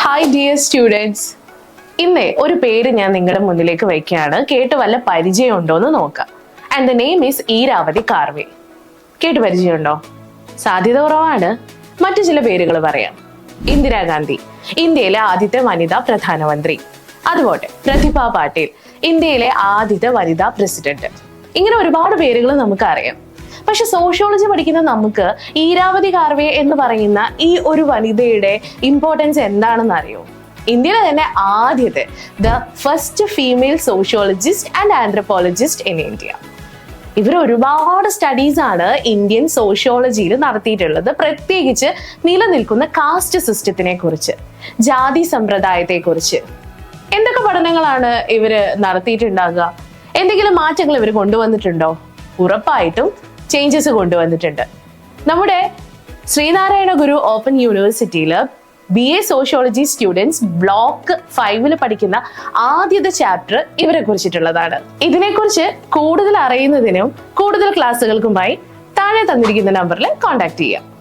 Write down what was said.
Hi dear students ഇന്നേ ഒരു പേര് ഞാൻ നിങ്ങളുടെ മുന്നിലേക്ക് വയ്ക്കുകയാണ്. കേട്ട് വല്ല പരിചയം ഉണ്ടോ എന്ന് നോക്കാം. And the name is Irawati Karve. കേട്ട് പരിചയമുണ്ടോ? സാധ്യത കുറവാണ്. മറ്റു ചില പേരുകൾ പറയാം. ഇന്ദിരാഗാന്ധി ഇന്ത്യയിലെ ആദ്യത്തെ വനിതാ പ്രധാനമന്ത്രി. അതുപോലെ പ്രതിഭ പാട്ടീൽ ഇന്ത്യയിലെ ആദ്യത്തെ വനിതാ പ്രസിഡന്റ്. ഇങ്ങനെ ഒരുപാട് പേരുകൾ നമുക്കറിയാം. പക്ഷെ സോഷ്യോളജി പഠിക്കുന്ന നമുക്ക് ഈരാവതി കാർവേ എന്ന് പറയുന്ന ഈ ഒരു വനിതയുടെ ഇമ്പോർട്ടൻസ് എന്താണെന്ന് അറിയോ? ഇന്ത്യയിലെ തന്നെ ആദ്യത്തെ the first female sociologist and anthropologist in India ഇവർ ഒരുപാട് സ്റ്റഡീസ് ആണ് ഇന്ത്യൻ സോഷ്യോളജിയിൽ നടത്തിയിട്ടുള്ളത്. പ്രത്യേകിച്ച് നിലനിൽക്കുന്ന കാസ്റ്റ് സിസ്റ്റത്തിനെ കുറിച്ച് ജാതി സമ്പ്രദായത്തെ കുറിച്ച്. എന്തൊക്കെ പഠനങ്ങളാണ് ഇവർ നടത്തിയിട്ടുണ്ടാകുക എന്തെങ്കിലും മാറ്റങ്ങൾ ഇവർ കൊണ്ടുവന്നിട്ടുണ്ടോ? ഉറപ്പായിട്ടും ചേഞ്ചസ് കൊണ്ടുവന്നിട്ടുണ്ട്. നമ്മുടെ ശ്രീനാരായണ ഗുരു ഓപ്പൺ യൂണിവേഴ്സിറ്റിയിൽ B A sociology students block ഫൈവിൽ പഠിക്കുന്ന ആദ്യത്തെ ചാപ്റ്റർ ഇവരെ കുറിച്ചിട്ടുള്ളതാണ്. ഇതിനെക്കുറിച്ച് കൂടുതൽ അറിയുന്നതിനും കൂടുതൽ ക്ലാസ്സുകൾക്കുമായി താഴെ തന്നിരിക്കുന്ന നമ്പറിൽ കോൺടാക്ട് ചെയ്യാം.